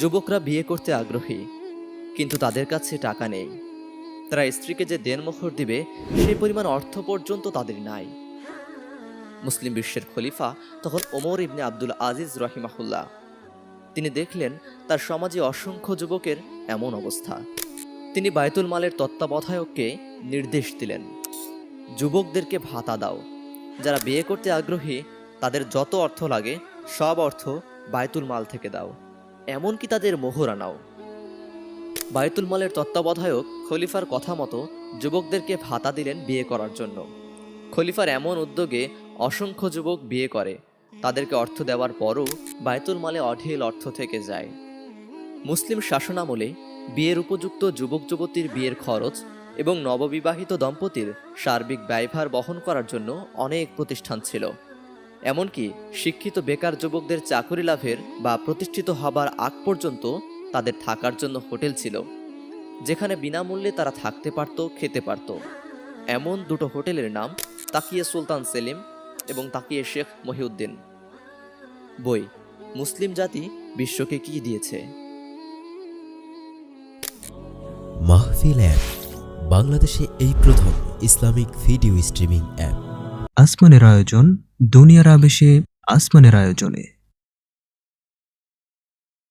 যুবকরা বিয়ে করতে আগ্রহী, কিন্তু তাদের কাছে টাকা নেই। তারা স্ত্রীকে যে দেনমোহর দিবে সেই পরিমাণ অর্থ পর্যন্ত তাদের নাই। মুসলিম বিশ্বের খলিফা তখন ওমর ইবনে আব্দুল আজিজ রহিমাহুল্লাহ। তিনি দেখলেন তার সমাজে অসংখ্য যুবকের এমন অবস্থা। তিনি বায়তুল মালের তত্ত্বাবধায়ককে নির্দেশ দিলেন, যুবকদেরকে ভাতা দাও। যারা বিয়ে করতে আগ্রহী, তাদের যত অর্থ লাগে, সব অর্থ বায়তুল মাল থেকে দাও। এমনকি তাদের মোহরা নাও বায়তুল মালের তত্ত্বাবধায়ক খলিফার কথা মতো যুবকদেরকে ভাতা দিলেন বিয়ে করার জন্য। খলিফার এমন উদ্যোগে অসংখ্য যুবক বিয়ে করে। তাদেরকে অর্থ দেওয়ার পরও বায়তুল মালে অঢেল অর্থ থেকে যায়। মুসলিম শাসনামলে বিয়ের উপযুক্ত যুবক যুবতীর বিয়ের খরচ এবং নববিবাহিত দম্পতির সার্বিক ব্যয়ভার বহন করার জন্য অনেক প্রতিষ্ঠান ছিল। এমনকি শিক্ষিত বেকার যুবকদের চাকরি লাভের বা প্রতিষ্ঠিত হবার আগ পর্যন্ত তাদের থাকার জন্য হোটেল ছিল যেখানে বিনামূল্যে তারা থাকতে পারত খেতে পারত। এমন দুটো হোটেলের নাম তাকিয়ে সুলতান সেলিম এবং তাকিয়ে শেখ মহিউদ্দিন। বই মুসলিম জাতি বিশ্বকে কি দিয়েছে? মাহফিল অ্যাপ বাংলাদেশে এই প্রথম ইসলামিক ভিডিও স্ট্রিমিং অ্যাপ। আসমানের আয়োজন দুনিয়ার আবেশে আসমানের আয়োজনে।